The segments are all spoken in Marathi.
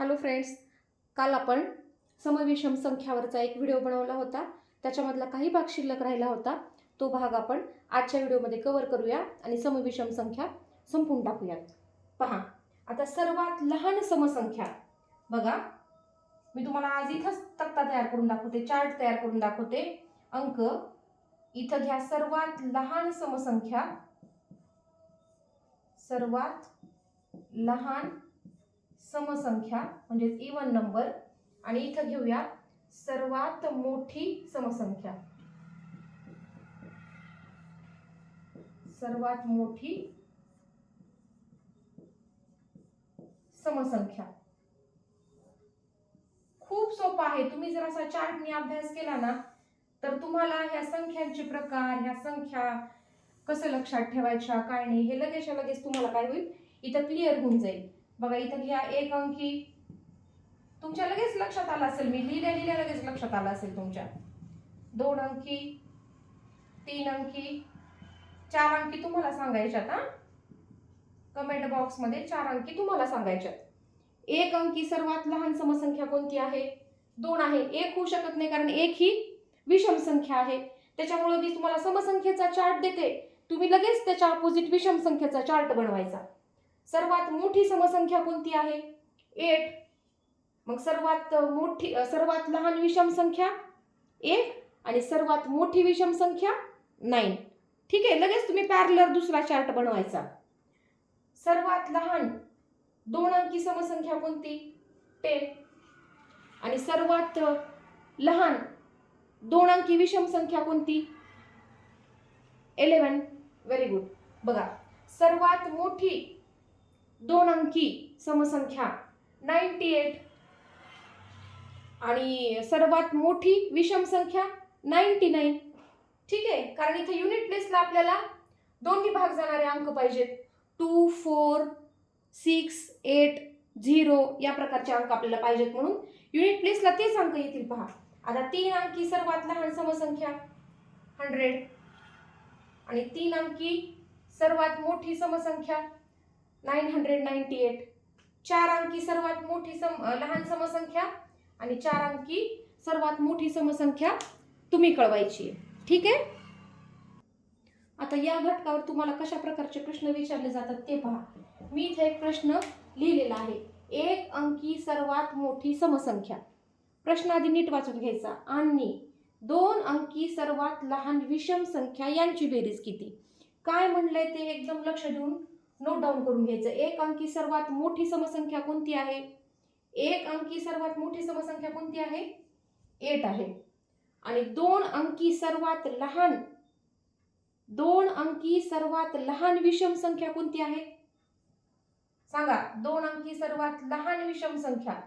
हॅलो फ्रेंड्स काल आपण समविषम संख्यावरचा एक व्हिडिओ बनवला होता. त्याच्यामधला काही भाग शिल्लक राहिला होता. तो भाग आपण आजच्या व्हिडिओमध्ये कव्हर करूया आणि समविषम संख्या संपून टाकूयात. पहा आता सर्वात लहान समसंख्या. बघा मी तुम्हाला आज इथंच तक्ता तयार करून दाखवते चार्ट तयार करून दाखवते. अंक इथं घ्या सर्वात लहान समसंख्या. सर्वात लहान समसंख्या म्हणजेच e इवन नंबर आणि इथं घेऊया सर्वात मोठी समसंख्या. सर्वात मोठी समसंख्या. खूप सोपा आहे. तुम्ही जर असा चार्टने अभ्यास केला ना तर तुम्हाला ह्या संख्यांचे प्रकार ह्या संख्या कसं लक्षात ठेवायच्या काय नाही हे लगेच लगेच तुम्हाला काय होईल? इथं क्लिअर होऊन जाईल. बघा इथं घ्या एक अंकी. तुमच्या लगेच लक्षात आलं असेल मी लिहिल्या लिहिल्या लगेच लक्षात आलं असेल तुमच्या. दोन अंकी तीन अंकी चार अंकी तुम्हाला सांगायच्यात हा? कमेंट बॉक्समध्ये चार अंकी तुम्हाला सांगायच्यात. एक अंकी सर्वात लहान समसंख्या कोणती आहे? दोन आहे. एक होऊ शकत नाही कारण एक ही विषम संख्या आहे. त्याच्यामुळे मी तुम्हाला समसंख्येचा चार्ट देते. तुम्ही लगेच त्याच्या अपोजिट विषम संख्येचा चार्ट बनवायचा. सर्वात मोठी समसंख्या कोणती आहे? एट मग सर्वात मोठी सर्वात लहान विषम संख्या? एक. आणि सर्वात मोठी विषम संख्या? नाईन ठीक आहे लगेच तुम्ही पॅरलर दुसरा चार्ट बनवायचा. सर्वात लहान दोन अंकी समसंख्या कोणती? टेन. आणि सर्वात लहान दोन अंकी विषम संख्या कोणती? इलेवन व्हेरी गुड बघा सर्वात मोठी दोन अंकी समसंख्या. Ninety eight. आणि सर्वात मोठी विषम संख्या नाईन्टी नाईन. ठीक? आहे कारण इथे युनिट प्लेसला आपल्याला दोन्ही भाग जाणारे अंक पाहिजेत. Two four six eight zero या प्रकारचे अंक आपल्याला पाहिजेत म्हणून युनिट प्लेसला तेच अंक येतील पहा. आता तीन अंकी सर्वात लहान समसंख्या. हंड्रेड आणि तीन अंकी सर्वात मोठी समसंख्या. Nine hundred ninety eight. चार अंकी सर्वात मोठी सम लहान समसंख्या आणि चार अंकी सर्वात मोठी समसंख्या तुम्ही कळवायची आहे. ठीक आहे? आता या घटकावर तुम्हाला कशा प्रकारचे प्रश्न विचारले जातात ते पहा. मी इथे एक प्रश्न लिहिलेला आहे. एक अंकी सर्वात मोठी समसंख्या. प्रश्न आधी नीट वाचून घ्यायचा. आणि दोन अंकी सर्वात लहान विषम संख्या यांची बेरीज किती? काय म्हणलंय ते एकदम लक्ष देऊन? नोट डाऊन करून घ्यायचं. एक अंकी सर्वात मोठी समसंख्या कोणती आहे? एक अंकी सर्वात मोठी समसंख्या कोणती आहे? एट आहे. आणि दोन अंकी सर्वात लहान दोन अंकी सर्वात लहान विषम संख्या कोणती आहे? सांगा दोन अंकी सर्वात लहान विषम संख्या.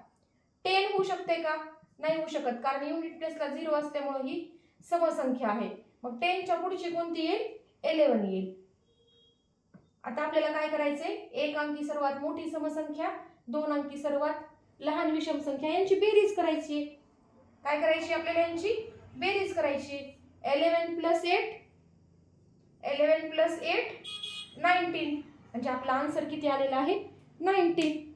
टेन होऊ शकते का? नाही होऊ शकत कारण युनिट प्लेसला झिरो असल्यामुळे ही समसंख्या आहे. मग टेनच्या पुढची कोणती येईल? एलेवन येईल. आता आपल्याला काय करायचंय? एक अंकी सर्वात मोठी समसंख्या दोन अंकी सर्वात लहान विषम संख्या यांची बेरीज करायची. आहे. काय करायची आपल्याला यांची? बेरीज करायची. Eleven plus eight eleven plus eight nineteen म्हणजे आपला आन्सर किती आलेला आहे? नाईन्टीन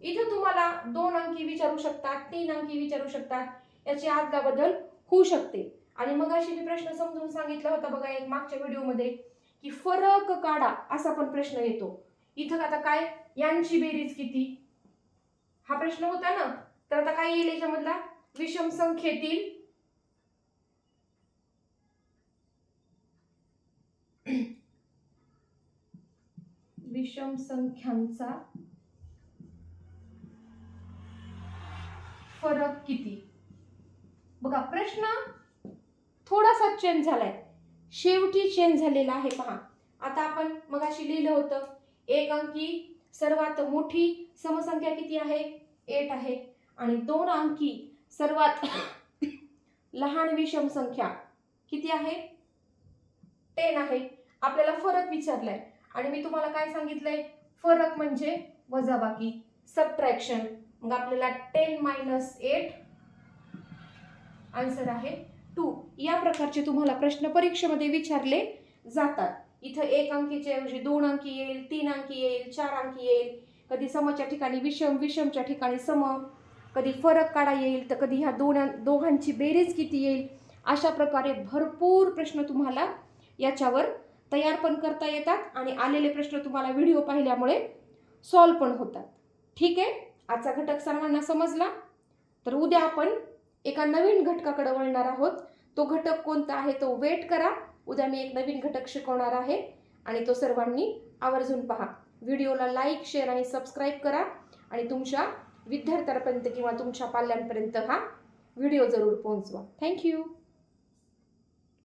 इथं तुम्हाला दोन अंकी विचारू शकतात तीन अंकी विचारू शकतात. याची आदला बदल होऊ शकते. आणि मग अशी मी प्रश्न समजून सांगितला होता बघा एक मागच्या व्हिडिओमध्ये की फरक काढा असा पण प्रश्न येतो. इथं आता काय? यांची बेरीज किती? हा प्रश्न होता ना? तर आता काय येईल याच्यामधला? विषम संख्येतील विषम संख्यांचा फरक किती? बघा प्रश्न थोडासा चेंज झालाय. शेवटी चेंज झालेला आहे पहा. आता आपण मगाशी लिहिलं होतं एक अंकी सर्वात मोठी समसंख्या किती आहे? एट आहे. आणि दोन अंकी सर्वात लहान विषम संख्या किती आहे? टेन आहे. आपल्याला फरक विचारलाय. आणि मी तुम्हाला काय सांगितलंय? फरक म्हणजे वजाबाकी सबट्रॅक्शन मग आपल्याला टेन मायनस एट आन्सर आहे टू या प्रकारचे तुम्हाला प्रश्न परीक्षेमध्ये विचारले जातात. इथं एक अंकीच्या ऐवजी दोन अंकी येईल तीन अंकी येईल चार अंकी येईल. कधी समच्या ठिकाणी विषम विषमच्या ठिकाणी सम. कधी फरक काढा येईल तर कधी ह्या दोन दोघांची बेरीज किती येईल? अशा प्रकारे भरपूर प्रश्न तुम्हाला याच्यावर तयार पण करता येतात आणि आलेले प्रश्न तुम्हाला व्हिडिओ पाहिल्यामुळे सॉल्व पण होतात. ठीक आहे? आजचा घटक सर्वांना समजला? तर उद्या आपण एका नवीन घटकाकडे वळणार आहोत. तो घटक कोणता आहे तो वेट करा. उद्या मी एक नवीन घटक शिकवणार आहे. आणि तो सर्वांनी आवर्जून पहा. व्हिडिओला लाईक शेअर आणि सबस्क्राईब करा. आणि तुमच्या विद्यार्थ्यांपर्यंत किंवा तुमच्या पाल्यांपर्यंत हा व्हिडिओ जरूर पोहोचवा. थँक्यू